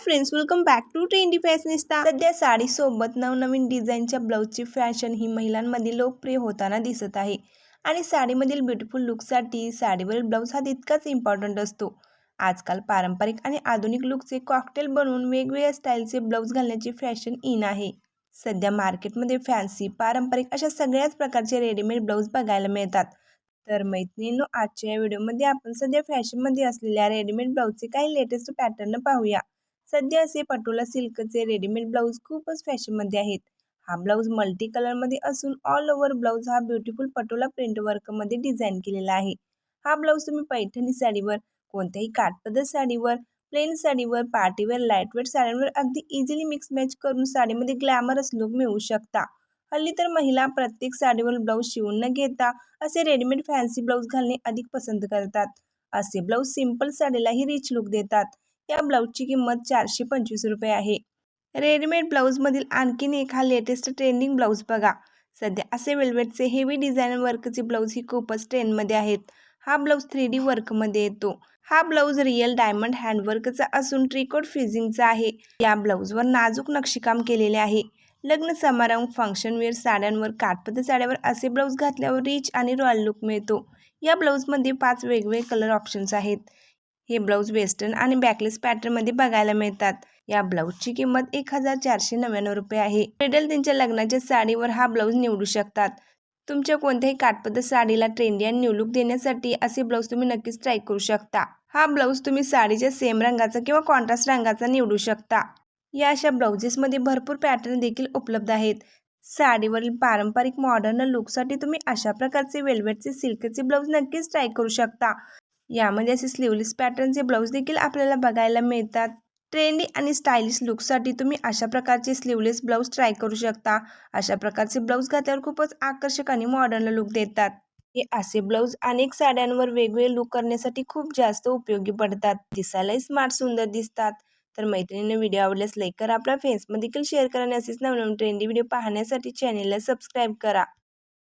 Friends welcome back to trendy fashionista सध्या साडीसोबत नवनवीन डिझाईनच्या ब्लाऊजची फॅशन ही महिलांमध्ये लोकप्रिय होताना दिसत आहे. आणि साडीमधील ब्युटिफुल लुकसाठी साडीवरील ब्लाऊज हा तितकाच इम्पॉर्टंट असतो. आजकाल पारंपरिक आणि आधुनिक लुकचे कॉकटेल बनवून वेगवेगळ्या स्टाईलचे ब्लाऊज घालण्याची फॅशन इन आहे. सध्या मार्केटमध्ये फॅन्सी पारंपरिक अशा सगळ्याच प्रकारचे रेडीमेड ब्लाऊज बघायला मिळतात. तर मैत्रिणींनो आजच्या या व्हिडिओमध्ये आपण सध्या फॅशनमध्ये असलेल्या रेडीमेड ब्लाऊजचे काही लेटेस्ट पॅटर्न पाहूया. सध्या असे पटोला सिल्कचे रेडीमेड ब्लाऊज खूपच फॅशनमध्ये आहेत. हा ब्लाऊज मल्टी कलरमध्ये असून ऑल ओव्हर ब्लाऊज हा ब्युटिफुल पटोला प्रिंट वर्कमध्ये डिझाईन केलेला आहे. हा ब्लाऊज तुम्ही पैठणी साडीवर कोणत्याही काठपदर साडीवर प्लेन साडीवर पार्टीवेअर लाईटवेट साड्यांवर अगदी इझिली मिक्स मॅच करून साडीमध्ये ग्लॅमरस लुक मिळवू शकता. हल्ली तर महिला प्रत्येक साडीवर ब्लाऊज शिवून न घेता असे रेडीमेड फॅन्सी ब्लाऊज घालणे अधिक पसंत करतात. असे ब्लाऊज सिंपल साडीलाही रिच लुक देतात. या ब्लाऊजची किंमत चारशे पंचवीस रुपये आहे. रेडीमेड ब्लाऊजमधील आणखीन एक हा लेटेस्ट ट्रेंडिंग ब्लाऊज बघा. सध्या असे वेल्वेटचे हेवी डिझाईन वर्कचे ब्लाऊज ही खूपच ट्रेंडमध्ये आहेत. हा ब्लाऊज थ्री डी वर्कमध्ये येतो. हा ब्लाऊज रिअल डायमंड हँडवर्कचा असून ट्रिकोट फिजिंगचा आहे. या ब्लाऊजवर नाजूक नक्षीकाम केलेले आहे. लग्न समारंभ फंक्शन वेअर साड्यांवर काठपदर साड्यावर असे ब्लाऊज घातल्यावर रिच आणि रॉयल लुक मिळतो. या ब्लाऊजमध्ये पाच वेगवेगळे कलर ऑप्शन्स आहेत. हे ब्लाऊज वेस्टर्न आणि बॅकलेस पॅटर्नमध्ये बघायला मिळतात. या ब्लाऊजची किंमत एक हजार चारशे नव्याण्णव रुपये आहे. ब्रायडल त्यांच्या लग्नाच्या साडीवर हा ब्लाऊज निवडू शकतात. तुमच्या कोणत्याही काठपद्धत साडीला ट्रेंडी आणि न्यू लुक देण्यासाठी असे ब्लाऊज तुम्ही नक्कीच ट्राय करू शकता. हा ब्लाऊज तुम्ही साडीच्या सेम रंगाचा किंवा कॉन्ट्रास्ट रंगाचा निवडू शकता. या अशा ब्लाउजेसमध्ये भरपूर पॅटर्न देखील उपलब्ध आहेत. साडीवरील पारंपरिक मॉडर्न लुकसाठी तुम्ही अशा प्रकारचे वेल्वेटचे सिल्कचे ब्लाऊज नक्कीच ट्राय करू शकता. यामध्ये असे स्लीवलेस पॅटर्नचे ब्लाऊज देखील आपल्याला बघायला मिळतात. ट्रेंडी आणि स्टायलिश लुकसाठी तुम्ही अशा प्रकारचे स्लीवलेस ब्लाऊज ट्राय करू शकता. अशा प्रकारचे ब्लाऊज घातल्यावर खूपच आकर्षक आणि मॉडर्न लुक देतात. हे असे ब्लाऊज अनेक साड्यांवर वेगवेगळे लुक करण्यासाठी खूप जास्त उपयोगी पडतात. दिसायलाही स्मार्ट सुंदर दिसतात. तर मैत्रिणीने व्हिडिओ आवडल्यास लाईक करा. आपल्या फेसमध्ये देखील शेअर करा आणि असेच नवनवीन ट्रेंडी व्हिडिओ पाहण्यासाठी चॅनेलला सबस्क्राईब करा.